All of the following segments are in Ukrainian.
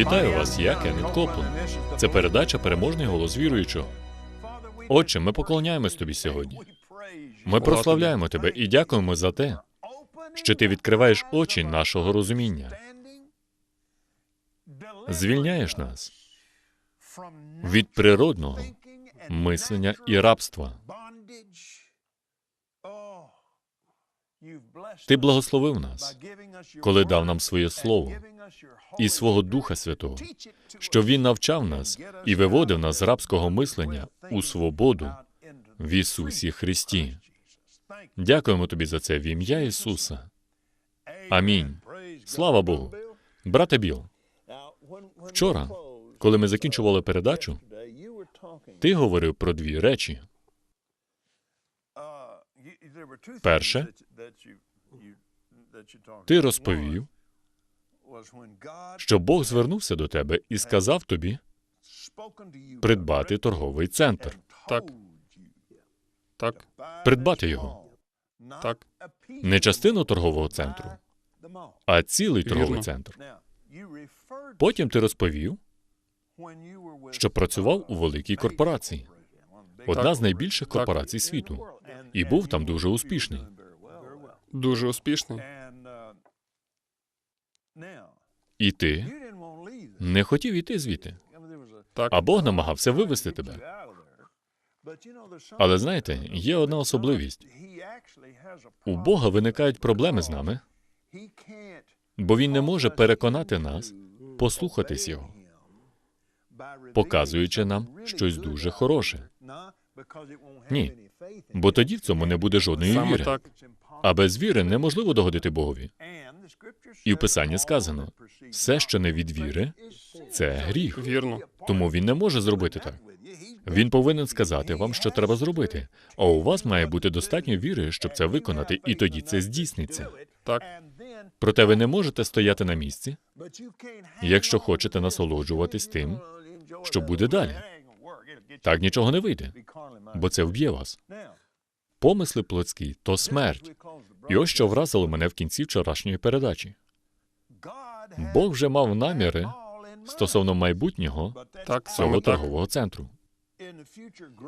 Вітаю вас, я Кеннет Коплен. Це передача Переможний голос віруючого. Отче, ми поклоняємось тобі сьогодні. Ми прославляємо тебе і дякуємо за те, що ти відкриваєш очі нашого розуміння, звільняєш нас від природного мислення і рабства. Ти благословив нас, коли дав нам своє слово і свого Духа Святого, що Він навчав нас і виводив нас з рабського мислення у свободу в Ісусі Христі. Дякуємо тобі за це в ім'я Ісуса. Амінь. Слава Богу. Брате Біл, вчора, коли ми закінчували передачу, ти говорив про дві речі. Перше, Ти розповів, що Бог звернувся до тебе і сказав тобі придбати торговий центр, Так. Так, придбати його, так. не частину торгового центру, а цілий торговий центр. Потім ти розповів, що працював у великій корпорації, одна з найбільших корпорацій світу, і був там дуже успішний. Дуже успішний. І ти не хотів іти звідти, Так. а Бог намагався вивести тебе. Але знаєте, є одна особливість: у Бога виникають проблеми з нами, бо він не може переконати нас послухатись його, показуючи нам щось дуже хороше. Ні, бо тоді в цьому не буде жодної Саме віри. так. А без віри неможливо догодити Богові. І в Писанні сказано: все, що не від віри, це гріх. Вірно. Тому він не може зробити так. Він повинен сказати вам, що треба зробити. А у вас має бути достатньо віри, щоб це виконати, і тоді це здійсниться. Так. Проте ви не можете стояти на місці, якщо хочете насолоджуватись тим, що буде далі. Так нічого не вийде, бо це вб'є вас. Помисли плотські то смерть. І ось що вразило мене в кінці вчорашньої передачі. Бог вже мав наміри стосовно майбутнього Так, цього так. торгового центру.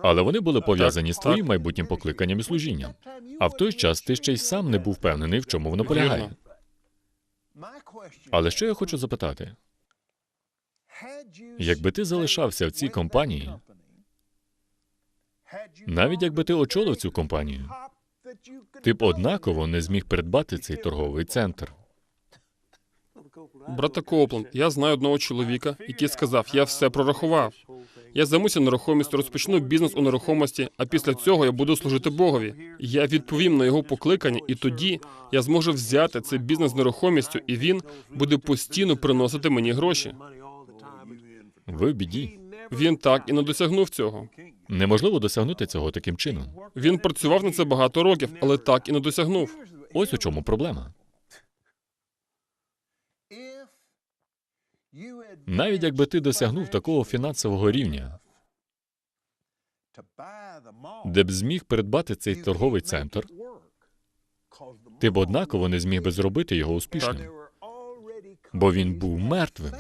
Але вони були пов'язані з твоїм майбутнім покликанням і служінням. А в той час ти ще й сам не був впевнений, в чому воно полягає. Але що я хочу запитати? Якби ти залишався в цій компанії, навіть якби ти очолив цю компанію, ти б однаково не зміг придбати цей торговий центр. Брате Копленд, я знаю одного чоловіка, який сказав: я все прорахував. Я займуся нерухомістю, розпочну бізнес у нерухомості, а після цього я буду служити Богові. Я відповім на його покликання, і тоді я зможу взяти цей бізнес з нерухомістю, і він буде постійно приносити мені гроші. Ви в біді. Він так і не досягнув цього. Неможливо досягнути цього таким чином. Він працював на це багато років, але так і не досягнув. Ось у чому проблема. Навіть якби ти досягнув такого фінансового рівня, де б зміг придбати цей торговий центр, ти б однаково не зміг би зробити його успішним, бо він був мертвим.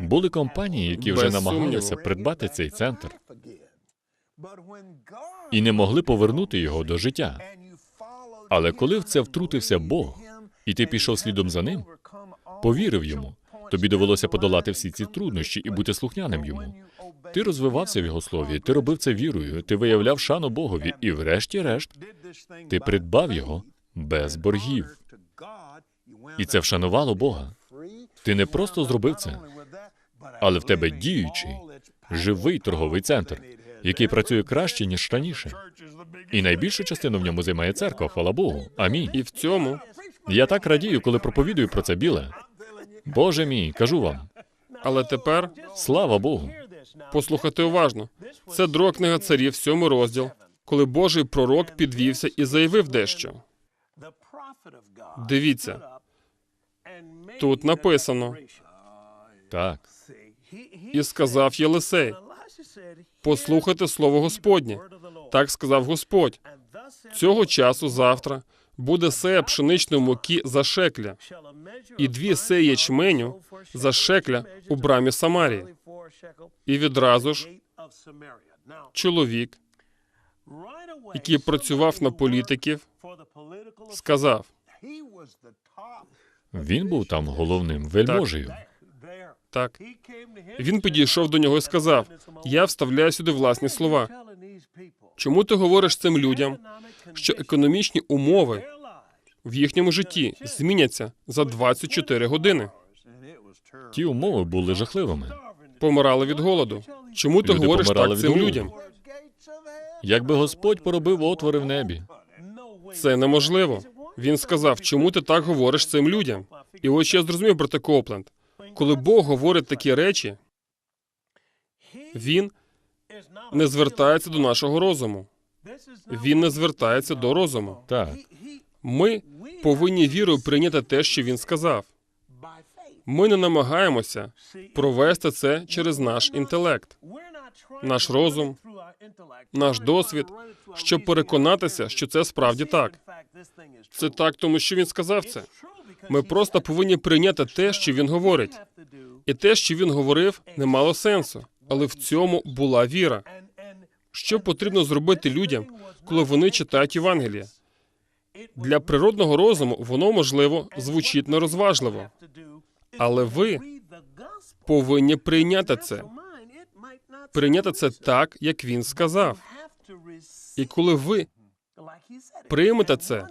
Були компанії, які вже намагалися придбати цей центр і не могли повернути його до життя. Але коли в це втрутився Бог, і ти пішов слідом за ним, повірив йому, тобі довелося подолати всі ці труднощі і бути слухняним йому. Ти розвивався в його слові, ти робив це вірою, ти виявляв шану Богові, і врешті-решт ти придбав його без боргів. І це вшанувало Бога. Ти не просто зробив це, але в тебе діючий, живий торговий центр, який працює краще, ніж раніше. І найбільшу частину в ньому займає церква, хвала Богу. Амінь. І в цьому, Я так радію, коли проповідую про це біле. Боже мій, кажу вам, але тепер слава Богу. послухайте уважно. Це друга книга царів, сьомий розділ, коли Божий пророк підвівся і заявив дещо. Дивіться, тут написано, Так, і сказав Єлисей: послухайте слово Господнє. Так сказав Господь. Цього часу завтра буде сея пшеничної муки за шекля, і дві сеї ячменю за шекля у брамі Самарії. І відразу ж чоловік, який працював на політиків, сказав: Він був там головним вельможею. Так. Він підійшов до нього і сказав: Я вставляю сюди власні слова. Чому ти говориш цим людям, що економічні умови в їхньому житті зміняться за 24 години? Ті умови були жахливими. Помирали від голоду. Чому ти Люди говориш помирали так від цим голоду. людям? Якби Господь поробив отвори в небі. Це неможливо. Він сказав, чому ти так говориш цим людям? І ось я зрозумів брате Копленд. Коли Бог говорить такі речі, він не звертається до нашого розуму. Він не звертається до розуму. Так, Ми повинні вірою прийняти те, що він сказав. Ми не намагаємося провести це через наш інтелект, наш розум, наш досвід, щоб переконатися, що це справді так. Це так, тому що він сказав це. Ми просто повинні прийняти те, що він говорить. І те, що він говорив, не мало сенсу, але в цьому була віра. Що потрібно зробити людям, коли вони читають Євангеліє? Для природного розуму воно можливо звучить нерозважливо, але ви повинні прийняти це, прийняти це так, як він сказав. І коли ви приймете це,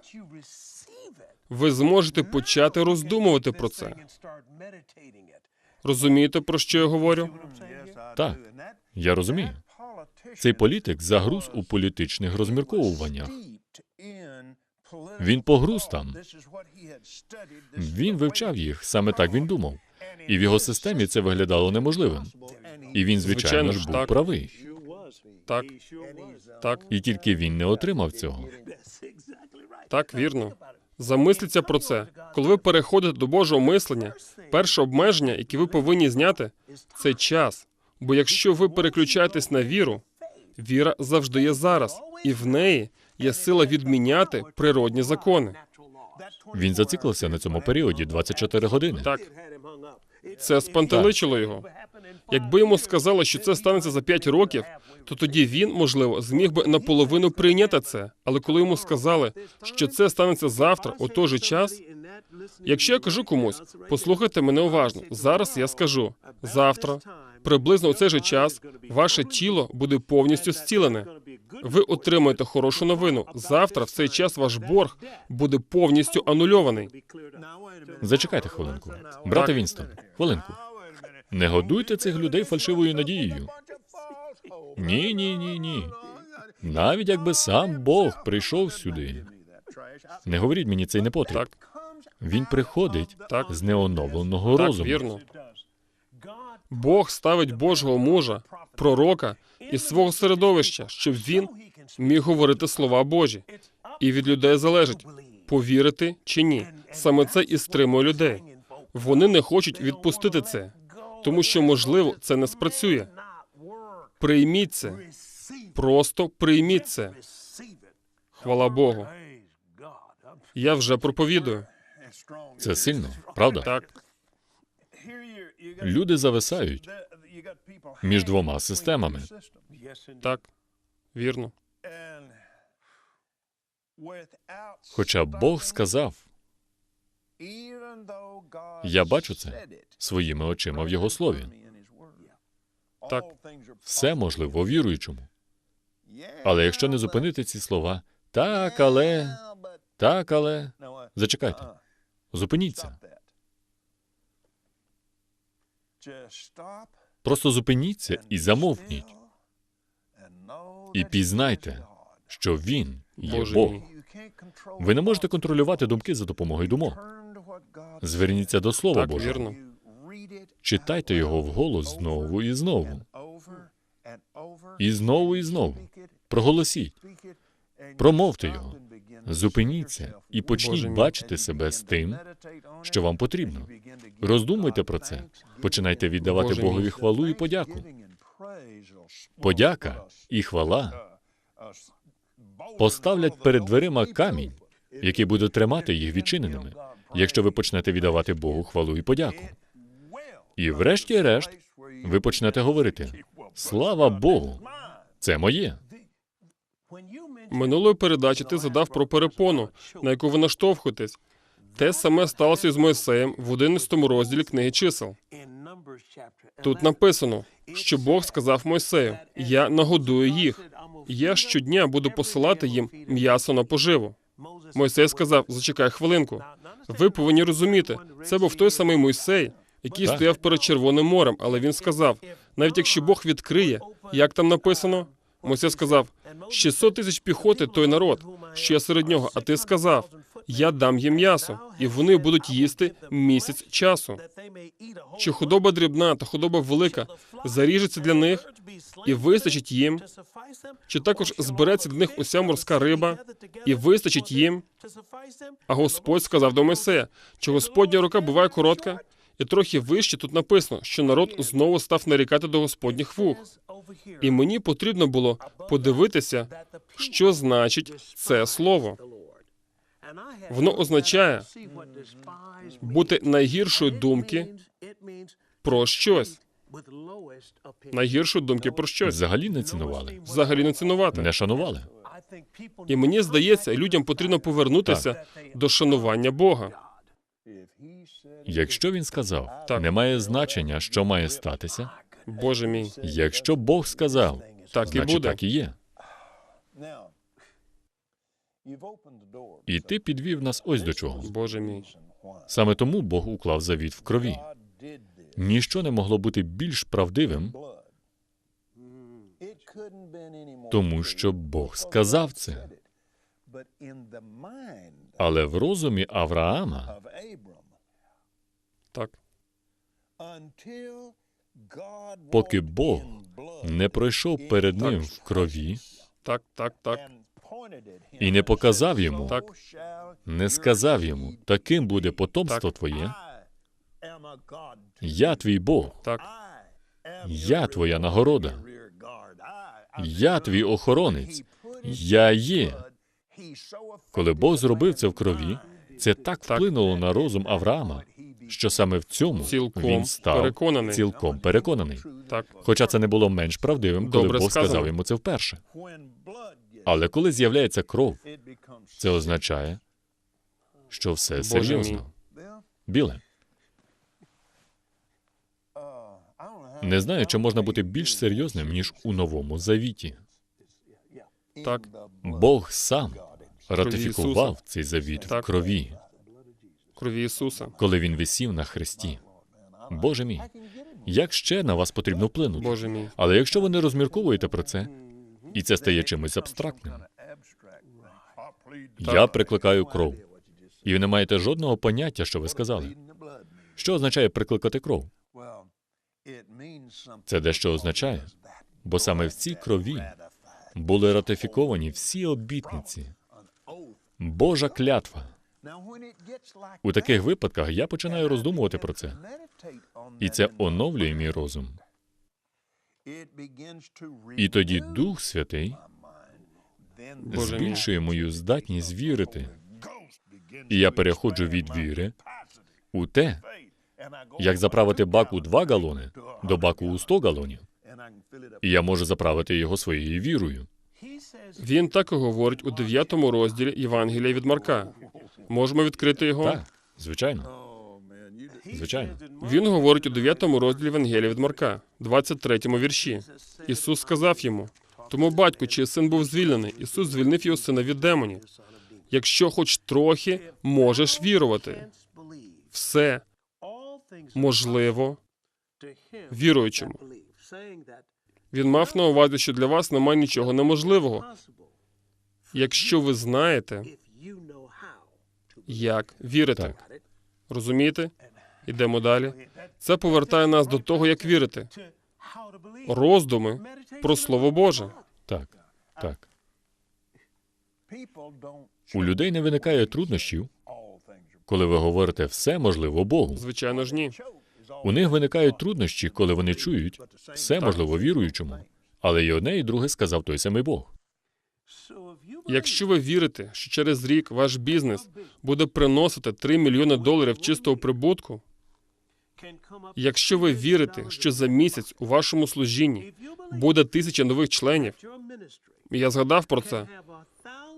ви зможете почати роздумувати про це. Розумієте, про що я говорю? Так. я розумію. Цей політик загруз у політичних розмірковуваннях. Він погруз там. Він вивчав їх, саме так він думав. І в його системі це виглядало неможливим. І він, звичайно Звичайно ж, був так. правий. Так, так, І тільки він не отримав цього. так, вірно. Замисліться про це. Коли ви переходите до Божого мислення, перше обмеження, яке ви повинні зняти, це час. Бо якщо ви переключаєтесь на віру, віра завжди є зараз, і в неї є сила відміняти природні закони. Він зациклився на цьому періоді 24 години. Так, це спантеличило його. Якби йому сказали, що це станеться за 5 років, то тоді він, можливо, зміг би наполовину прийняти це. Але коли йому сказали, що це станеться завтра, у той же час, якщо я кажу комусь, послухайте мене уважно. Зараз я скажу завтра, приблизно у цей же час, ваше тіло буде повністю зцілене. Ви отримаєте хорошу новину. Завтра, в цей час, ваш борг буде повністю анульований. Зачекайте хвилинку. Брате Вінстон, хвилинку. Не годуйте цих людей фальшивою надією. Ні, ні, ні, ні. Навіть якби сам Бог прийшов сюди. Не говоріть мені цей непотріб. Так, Він приходить Так. з неоновленого так, розуму. вірно. Бог ставить Божого мужа, пророка із свого середовища, щоб він міг говорити слова Божі. І від людей залежить повірити чи ні. Саме це і стримує людей. Вони не хочуть відпустити це, тому що можливо це не спрацює. Прийміть це, просто прийміть це. Хвала Богу. Я вже проповідую. Це сильно, правда? Так, Люди зависають між двома системами. так, вірно. Хоча Бог сказав, Я бачу це своїми очима в його слові. Так. Все можливо віруючому. Але якщо не зупинити ці слова, так, але, так, але. Зачекайте, зупиніться. Просто зупиніться і замовкніть, і пізнайте, що він є Бог. Ви не можете контролювати думки за допомогою думок. Зверніться до Слова Так, Божого. вірно. Читайте його вголос знову і знову. І знову і знову. Проголосіть, промовте його. Зупиніться і почніть бачити себе з тим, що вам потрібно. Роздумуйте про це. Починайте віддавати Богові хвалу і подяку. Подяка і хвала поставлять перед дверима камінь, який буде тримати їх відчиненими. якщо ви почнете віддавати Богу хвалу і подяку. І врешті-решт ви почнете говорити: Слава Богу, це моє. Минулої передачі ти задав про перепону, на яку ви наштовхуєтесь. Те саме сталося із Мойсеєм в 11 розділі книги чисел. Тут написано, що Бог сказав Мойсею: Я нагодую їх. Я щодня буду посилати їм м'ясо на поживу. Мойсей сказав: Зачекай хвилинку. Ви повинні розуміти, це був той самий Мойсей, який Так. стояв перед Червоним морем, але він сказав: навіть якщо Бог відкриє, як там написано, Мойсей сказав: 600 тисяч піхоти той народ, що я серед нього. А ти сказав: Я дам їм м'ясо, і вони будуть їсти місяць часу. Чи худоба дрібна та худоба велика заріжеться для них і вистачить їм? Чи також збереться для них уся морська риба і вистачить їм? А Господь сказав до Мойсея, що Господня рука буває коротка, і трохи вище тут написано, що народ знову став нарікати до Господніх вух. І мені потрібно було подивитися, що значить це слово. Воно означає Бути найгіршої думки про щось, найгіршої думки про щось. Взагалі не цінували, Взагалі не цінувати. не шанували. І мені здається, людям потрібно повернутися до шанування Бога. Якщо він сказав, Так. немає значення, що має статися. Боже мій, Якщо Бог сказав, так і буде. так і є. І ти підвів нас ось до чого. Боже мій. Саме тому Бог уклав завіт в крові. Ніщо не могло бути більш правдивим, тому що Бог сказав це. Але в розумі Авраама Так, поки Бог не пройшов перед ним в крові так, так, так. і не показав йому, Так. не сказав йому, таким буде потомство твоє. Я твій Бог, Так, я твоя нагорода, я твій охоронець, я є. Коли Бог зробив це в крові, це так. вплинуло на розум Авраама, що саме в цьому Цілком він став переконаний. цілком переконаний. так. Хоча це не було менш правдивим, коли Добре Бог сказано. сказав йому це вперше. Але коли з'являється кров, це означає, що все Боже мій. серйозно. Біле. Не знаю, чи можна бути більш серйозним, ніж у новому завіті. Так. Бог сам ратифікував цей завіт в крові, Крові Ісуса. коли він висів на хресті. Боже мій, як ще на вас потрібно вплинути? Боже мій. Але якщо ви не розмірковуєте про це, і це стає чимось абстрактним, я прикликаю кров, і ви не маєте жодного поняття, що ви сказали. Що означає прикликати кров? Це дещо означає, бо саме в цій крові були ратифіковані всі обітниці. Божа клятва. У таких випадках я починаю роздумувати про це, і це оновлює мій розум. І тоді Дух Святий збільшує мою здатність вірити. І я переходжу від віри у те, як заправити бак у два галони до баку у сто галонів. І я можу заправити його своєю вірою. Він так і говорить у 9 розділі Євангелія від Марка. Можемо відкрити його? Так, звичайно. Звичайно. Він говорить у 9 розділі Євангелія від Марка, 23 вірші. Ісус сказав йому: тому батько, чий син був звільнений, Ісус звільнив його сина від демонів. Якщо хоч трохи можеш вірувати, все можливо віруючому. Він мав на увазі, що для вас немає нічого неможливого, якщо ви знаєте, як вірити. Так. Розумієте? Ідемо далі. Це повертає нас до того, як вірити. Роздуми про Слово Боже. Так, так. У людей не виникає труднощів, коли ви говорите все можливо Богу. Звичайно ж, ні. У них виникають труднощі, коли вони чують все можливо віруючому. Але і одне, і друге сказав той самий Бог. Якщо ви вірите, що через рік ваш бізнес буде приносити 3 мільйони доларів чистого прибутку, якщо ви вірите, що за місяць у вашому служінні буде тисяча нових членів, я згадав про це,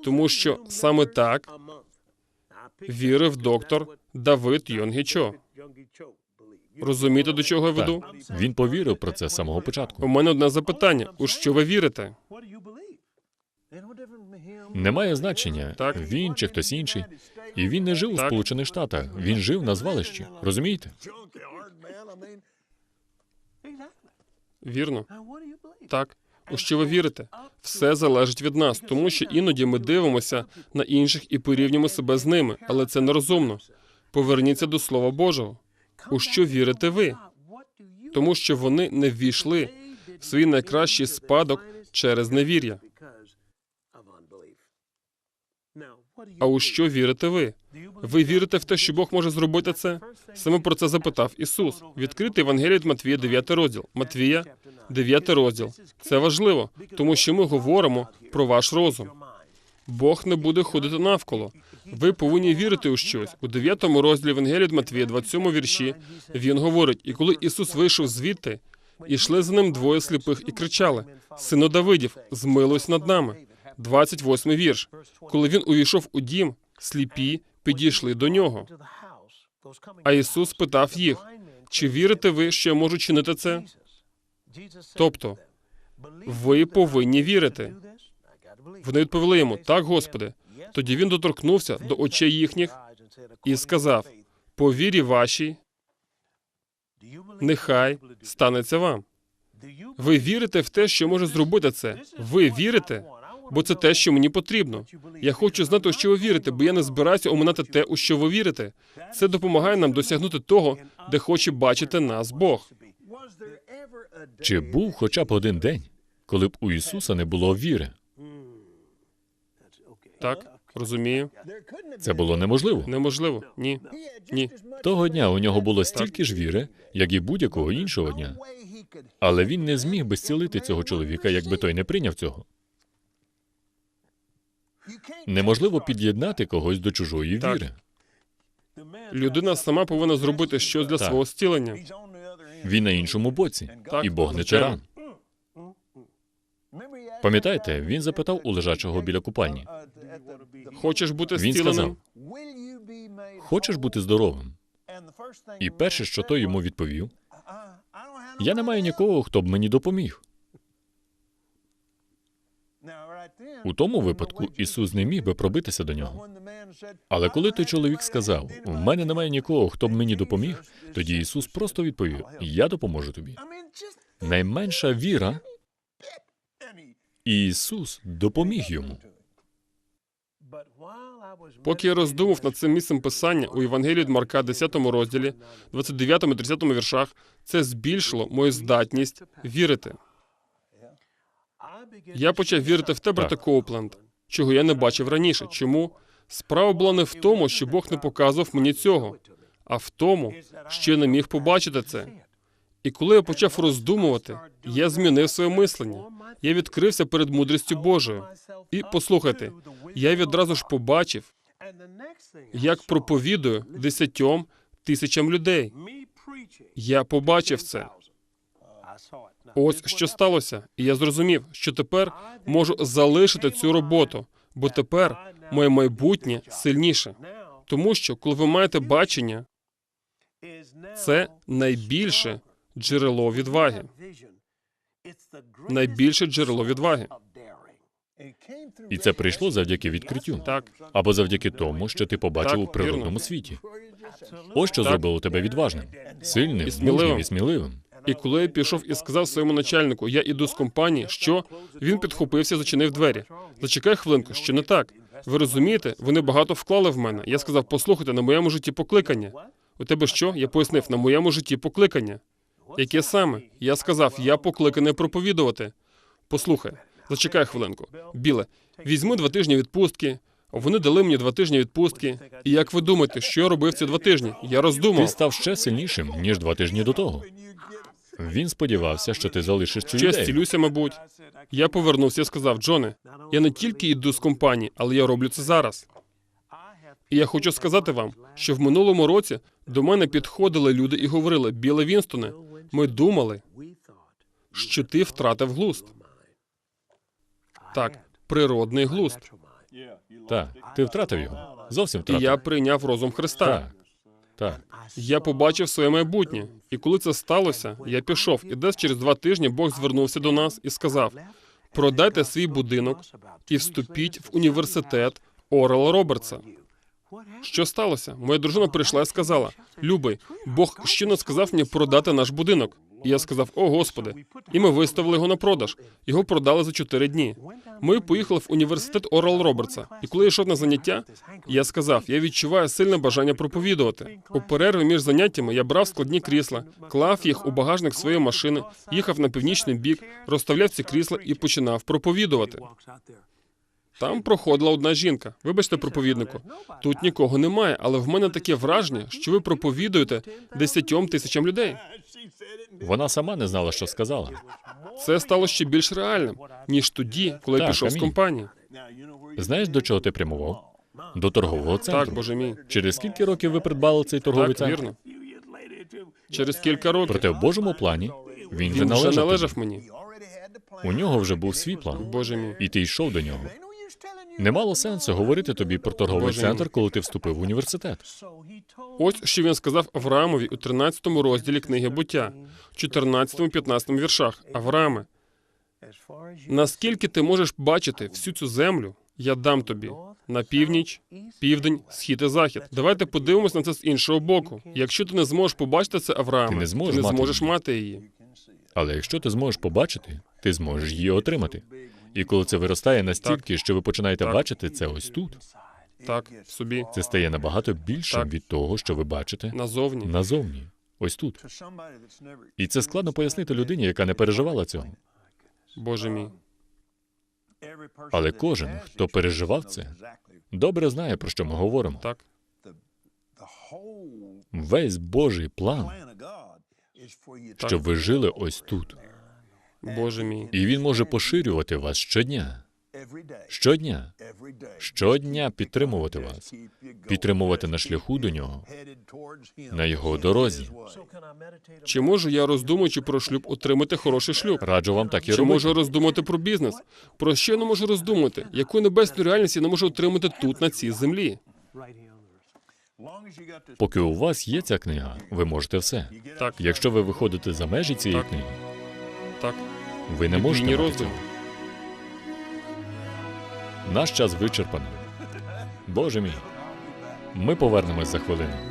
тому що саме так вірив доктор Давид Йонгічо. Розумієте, до чого я веду? Так, він повірив про це з самого У мене одне запитання: у що ви вірите? Немає значення, Так. він чи хтось інший. І він не жив у Сполучених Штатах, він жив на звалищі. Розумієте? Вірно? Так. У що ви вірите? Все залежить від нас, тому що іноді ми дивимося на інших і порівнюємо себе з ними, але це нерозумно. Поверніться до Слова Божого. У що вірите ви? Тому що вони не ввійшли в свій найкращий спадок через невір'я. А у що вірите ви? Ви вірите в те, що Бог може зробити це? Саме про це запитав Ісус. Відкрити Євангеліє від Матвія, 9 розділ. Матвія, 9 розділ. Це важливо, тому що ми говоримо про ваш розум. Бог не буде ходити навколо. Ви повинні вірити у щось. У 9 розділі Євангелія від Матвія, 27 вірші, він говорить: і коли Ісус вийшов звідти, ішли за ним двоє сліпих і кричали: Сину Давидів, змилуйся над нами. 28 вірш. Коли він увійшов у дім, сліпі підійшли до нього. А Ісус питав їх: чи вірите ви, що я можу чинити це? Тобто, ви повинні вірити. Вони відповіли йому: так, Господи. Тоді він доторкнувся до очей їхніх і сказав: по вірі вашій, нехай станеться вам. Ви вірите в те, що може зробити це. Ви вірите, бо це те, що мені потрібно. Я хочу знати, у що ви вірите, бо я не збираюся оминати те, у що ви вірите. Це допомагає нам досягнути того, де хоче бачити нас Бог. Чи був хоча б один день, коли б у Ісуса не було віри? Так, розумію. Це було неможливо. Неможливо. Ні. Ні. Того дня у нього було стільки ж віри, як і будь-якого іншого дня. Але він не зміг би зцілити цього чоловіка, якби той не прийняв цього. Неможливо під'єднати когось до чужої Так. віри. Людина сама повинна зробити щось для Так. свого зцілення. Він на іншому боці, Так, і Бог не тиран. Пам'ятаєте, він запитав у лежачого біля купальні: Хочеш бути Він зціленим? сказав: Хочеш бути здоровим? І перше, що той йому відповів: Я не маю нікого, хто б мені допоміг. У тому випадку Ісус не міг би пробитися до нього. Але коли той чоловік сказав: У мене немає нікого, хто б мені допоміг, тоді Ісус просто відповів: Я допоможу тобі. Найменша віра, і Ісус допоміг йому. Поки я роздумав над цим місцем писання у Євангелії від Марка, 10 розділі, 29 і 30 віршах, це збільшило мою здатність вірити. Я почав вірити в те, брате. Коупленд, чого я не бачив раніше. Чому? Справа була не в тому, що Бог не показував мені цього, а в тому, що я не міг побачити це. І коли я почав роздумувати, я змінив своє мислення. Я відкрився перед мудрістю Божою. І послухайте, я відразу ж побачив, як проповідую десятьом тисячам людей. Я побачив це. Ось що сталося, і я зрозумів, що тепер можу залишити цю роботу, бо тепер моє майбутнє сильніше. Тому що, коли ви маєте бачення, це найбільше джерело відваги. Найбільше джерело відваги. І це прийшло завдяки відкриттю. Так, Або завдяки тому, що ти побачив Так, у природному вірно. світі. Ось що Так. зробило тебе відважним, сильним, І сміливим. мужнім і сміливим. І коли я пішов і сказав своєму начальнику, я іду з компанії, що він підхопився, зачинив двері. Зачекай хвилинку, що не так. Ви розумієте, вони багато вклали в мене. Я сказав, послухайте, на моєму житті покликання. У тебе що? Я пояснив, на моєму житті покликання. Яке саме? Я сказав, я покликаний проповідувати. Послухай, зачекай хвилинку. Біле, візьми два тижні відпустки. Вони дали мені два тижні відпустки. І як ви думаєте, що я робив ці два тижні? Я Ти роздумав. став ще сильнішим, ніж два тижні до того. Він сподівався, що ти залишиш цю ідею. зцілюся, мабуть. Я повернувся і сказав: Джоне, я не тільки йду з компанії, але я роблю це зараз. І я хочу сказати вам, що в минулому році до мене підходили люди і говорили: Біле Вінстоне, ми думали, що ти втратив глузд. Так, природний глузд. Так, ти втратив його. Зовсім І втратив. я прийняв розум Христа. Так. Так. Я побачив своє майбутнє. І коли це сталося, я пішов. І десь через два тижні Бог звернувся до нас і сказав: продайте свій будинок і вступіть в університет Орела Робертса. Що сталося? Моя дружина прийшла і сказала: Любий, Бог щойно сказав мені продати наш будинок. І я сказав: О, Господи, і ми виставили його на продаж. Його продали за чотири дні. Ми поїхали в університет Орел Робертса. І коли я йшов на заняття, я сказав: я відчуваю сильне бажання проповідувати. У перерві між заняттями я брав складні крісла, клав їх у багажник своєї машини, їхав на північний бік, розставляв ці крісла і починав проповідувати. Там проходила одна жінка. Вибачте, проповіднику. Тут нікого немає, але в мене таке враження, що ви проповідуєте десятьом тисячам людей. Вона сама не знала, що сказала. Це стало ще більш реальним, ніж тоді, коли я Так, пішов з амінь. компанії. Знаєш, до чого ти прямував? До торгового центру. Так, боже мій. Через скільки років ви придбали цей торговий Так, центр? вірно. Через кілька років Проте в Божому плані він вже він вже належав. належав мені. У нього вже був свій план, Боже мій. і ти йшов до нього. Не мало сенсу говорити тобі про торговий Боже центр, коли ти вступив в університет. Ось що він сказав Авраамові у 13 розділі книги буття, 14-15 віршах. Аврааме, наскільки ти можеш бачити всю цю землю, я дам тобі на північ, південь, схід і захід. Давайте подивимось на це з іншого боку. Якщо ти не зможеш побачити це, Аврааме, Ти не зможеш ти не мати зможеш її. мати її. Але якщо ти зможеш побачити, ти зможеш її отримати. І коли це виростає настільки, що ви починаєте Так. бачити це ось тут, Так, в собі, це стає набагато більшим Так. від того, що ви бачите назовні. назовні, ось тут. І це складно пояснити людині, яка не переживала цього. Боже мій. Але кожен, хто переживав це, добре знає, про що ми говоримо. Так, Весь Божий план, щоб ви жили ось тут. Боже мій. І він може поширювати вас щодня. Щодня. Щодня підтримувати вас, підтримувати на шляху до нього, на його дорозі. Чи можу я, роздумуючи про шлюб, отримати хороший шлюб? Раджу вам так і Чи можу роздумати про бізнес? Про що я не можу роздумати? Яку небесну реальність я не можу отримати тут, на цій землі? Поки у вас є ця книга, ви можете все. Так, Якщо ви виходите за межі цієї книги, так. ви не можете Біблійні мати цього. Наш час вичерпаний. Боже мій. Ми повернемось за хвилину.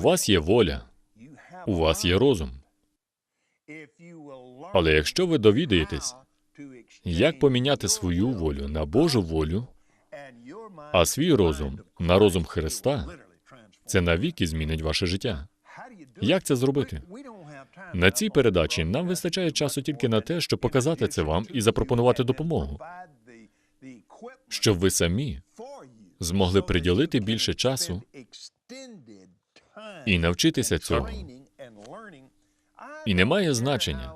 Вас є воля, у вас є розум. Але якщо ви довідаєтесь, як поміняти свою волю на Божу волю, а свій розум на розум Христа, це навіки змінить ваше життя. Як це зробити? На цій передачі нам вистачає часу тільки на те, щоб показати це вам і запропонувати допомогу, щоб ви самі змогли приділити більше часу і навчитися цього. І немає значення,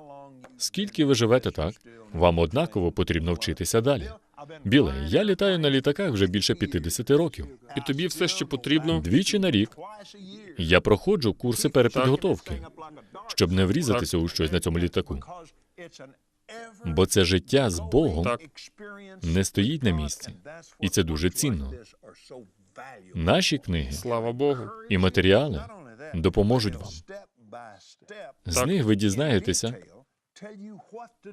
скільки ви живете так, вам однаково потрібно вчитися далі. Біле, я літаю на літаках вже більше 50 років. І тобі все ще потрібно. Двічі на рік я проходжу курси перепідготовки, щоб не врізатися у щось на цьому літаку. Бо це життя з Богом не стоїть на місці, і це дуже цінно. Наші книги Слава Богу. і матеріали допоможуть вам. З них ви дізнаєтеся,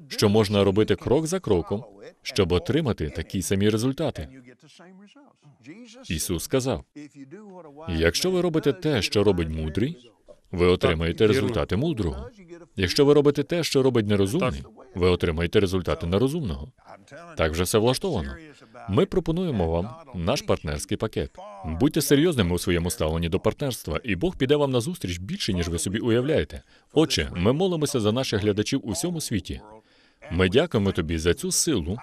що можна робити крок за кроком, щоб отримати такі самі результати. Ісус сказав: якщо ви робите те, що робить мудрий, ви отримаєте результати мудрого. Якщо ви робите те, що робить нерозумний, ви отримаєте результати нерозумного. Так вже все влаштовано. Ми пропонуємо вам наш партнерський пакет. Будьте серйозними у своєму ставленні до партнерства, і Бог піде вам на зустріч більше, ніж ви собі уявляєте. Отже, ми молимося за наших глядачів у всьому світі. Ми дякуємо тобі за цю силу,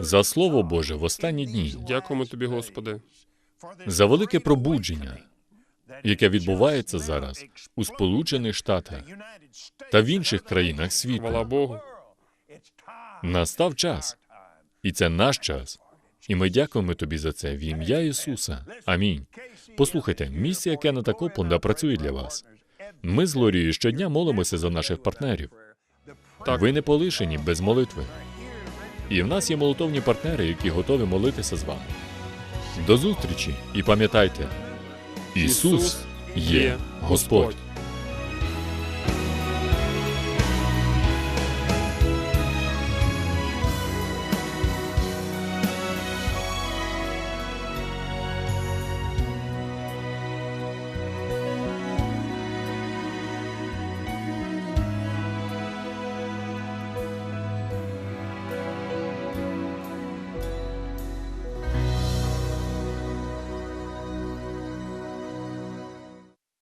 за слово Боже в останні дні, Дякуємо тобі, Господи. за велике пробудження, яке відбувається зараз у Сполучених Штатах та в інших країнах Хвала світу. Богу. Настав час, і це наш час. І ми дякуємо тобі за це в ім'я Ісуса. Амінь. Послухайте, місія Кеннета Копленда працює для вас. Ми з Лорією щодня молимося за наших партнерів. Так. Ви не полишені без молитви. І в нас є молитовні партнери, які готові молитися з вами. До зустрічі і пам'ятайте, Ісус є Господь.